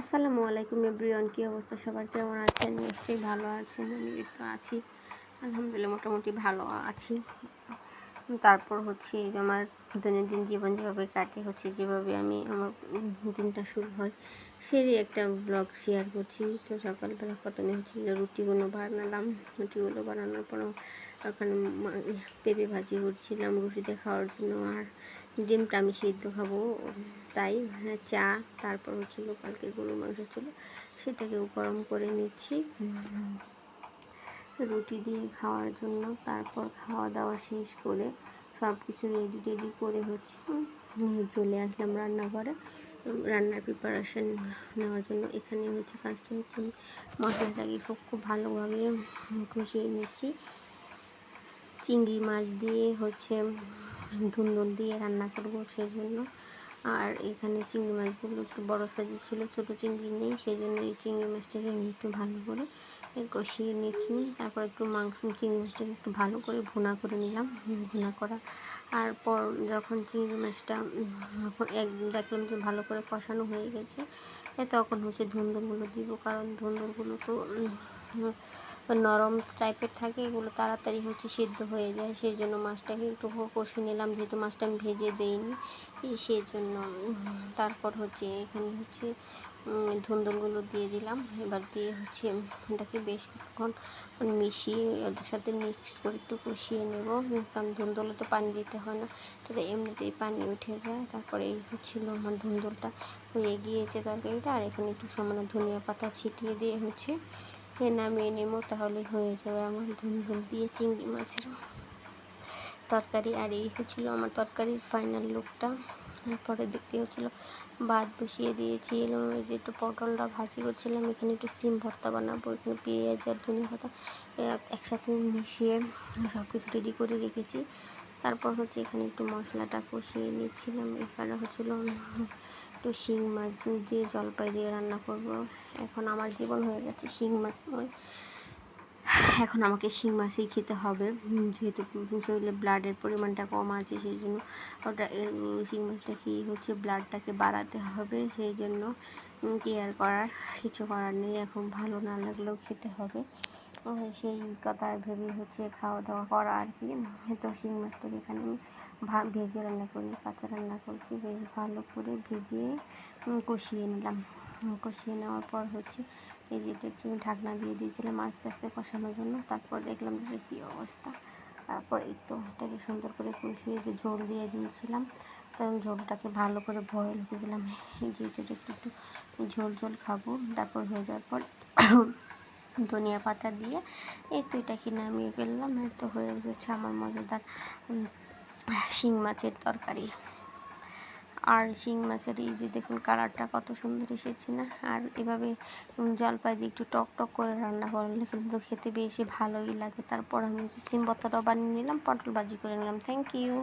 আসসালামু আলাইকুম এভরিওয়ান, কী অবস্থা? সবার কেমন আছেন? নিশ্চয়ই ভালো আছেন, আমি একটু আছি। আলহামদুলিল্লাহ, মোটামুটি ভালো আছি। তারপর হচ্ছে আমার দৈনন্দিন জীবন যেভাবে কাটে, হচ্ছে যেভাবে আমি আমার দিনটা শুরু হয় সেই একটা ব্লগ শেয়ার করছি। তো সকালবেলা প্রথমে হচ্ছে রুটিগুলো বানালাম, রুটিগুলো বানানোর পর ওখানে পেঁপে ভাজি করছিলাম রুটিতে খাওয়ার জন্য, আর ডিমটা আমি সিদ্ধ খাব। তাই চা, তারপর হচ্ছিল কালকে গরুর মাংস ছিল, সেটাকেও গরম করে নিচ্ছি। রুটি দিয়ে খাওয়ার জন্য। তারপর খাওয়া দাওয়া শেষ করে সব কিছু রেডি টেডি করে হচ্ছে চলে আসলাম রান্নাঘরে। রান্নার প্রিপারেশান নেওয়ার জন্য। এখানে হচ্ছে ফার্স্টে হচ্ছে আমি মশলাটাকে সব খুব ভালোভাবে কষিয়ে নিচ্ছি। চিংড়ি মাছ দিয়ে হচ্ছে ধুন্দুল দিয়ে রান্না করব সেই জন্য। আর এখানে চিংড়ি মাছগুলো একটু বড় সাইজের ছিল, ছোটো চিংড়ি নেই সেই জন্য এই চিংড়ি মাছটাকে আমি একটু ভালো করে কষিয়ে নিয়েছি তারপর একটু মাংস, চিংড়ি মাছটাকে একটু ভালো করে ভুনা করে নিলাম, ভুনা করা। আর পর যখন চিংড়ি মাছটা এক দেখলাম যে ভালো করে কষানো হয়ে গেছে তখন হচ্ছে ধুন্দুলগুলো দিব, কারণ ধুন্দুলগুলো তো নরম টাইপের থাকে, এগুলো তাড়াতাড়ি হচ্ছে সিদ্ধ হয়ে যায়। সেই জন্য মাছটাকে একটু কষে নিলাম, যেহেতু মাছটা আমি ভেজে দিইনি। সেই জন্য তারপর হচ্ছে এখানে হচ্ছে ধুন্দুলগুলো দিয়ে দিলাম। এবার দিয়ে হচ্ছে এটাকে বেশক্ষণ মিশিয়ে ওদের সাথে মিক্সড করে একটু কষিয়ে নেব। কারণ ধুন্দুলে তো পানি দিতে হয় না তাতে এমনিতেই পানি উঠে যায়। তারপরে এই হচ্ছিল আমার ধুন্দুলটা হয়ে গিয়েছে তরকারিটা। আর এখানে একটু সমানে ধনিয়া পাতা ছিটিয়ে দিয়ে হচ্ছে নামিয়ে নেব তাহলে হয়ে যাবে আমার ধুন্দুল দিয়ে চিংড়ি মাছের তরকারি। আর এই হচ্ছিল আমার তরকারির ফাইনাল লুকটা তারপরে দেখতে হচ্ছিল ভাত বসিয়ে দিয়েছি এলাম যে একটু পটলটা ভাজি করছিলাম, এখানে একটু সিম ভর্তা বানাবো, এখানে পেঁয়াজ আর ধনিয়া পাতা একসাথে মিশিয়ে সব কিছু রেডি করে রেখেছি। তারপর হচ্ছে এখানে একটু মশলাটা কষিয়ে নিচ্ছিলাম। এখানে হচ্ছিল একটু শিং মাছ দিয়ে জলপাই দিয়ে রান্না করব। এখন আমার জীবন হয়ে গেছে শিং মাছ নয়। এখন আমাকে শিং মাছই খেতে হবে। যেহেতু শরীরে ব্লাডের পরিমাণটা কম আছে, সেই জন্য ওটা শিং মাছটা খেয়ে হচ্ছে ব্লাডটাকে বাড়াতে হবে। সেই জন্য কেয়ার করার কিছু করার নেই। এখন ভালো না লাগলেও খেতে হবে। সেই কথা ভেবে হচ্ছে খাওয়া দাওয়া করা আর কি। তো শিং মাছটাকে এখানে আমি ভেজে রান্না করি, কাঁচা রান্না করছি, বেশ ভালো করে ভিজিয়ে কষিয়ে নিলাম। কষিয়ে নেওয়ার পর হচ্ছে এই যে একটু ঢাকনা দিয়ে দিয়েছিলাম আস্তে আস্তে কষানোর জন্য, তারপর দেখলাম যে কী অবস্থা। তারপর এই তো এটাকে সুন্দর করে কষিয়ে যে ঝোল দিয়ে দিয়েছিলাম তখন ঝোলটাকে ভালো করে বয়েল করে দিলাম। এই যে একটু একটু ঝোল ঝোল খাব, তারপর হয়ে যাওয়ার পর ধনিয়া পাতা দিয়ে এই তো এটাকে নামিয়ে ফেললাম, এই তো হয়ে গেছে আমার মজাদার শিং মাছের তরকারি। আর শিং মাছের এই যে দেখুন কালারটা কত সুন্দর এসেছে না? আর এভাবে জলপাই দিয়ে একটু টক টক করে রান্না করলে কিন্তু খেতে বেশি ভালোই লাগে। তারপর আমি সিম ভর্তাটাও বানিয়ে নিলাম, পটল ভাজি করে নিলাম। Thank you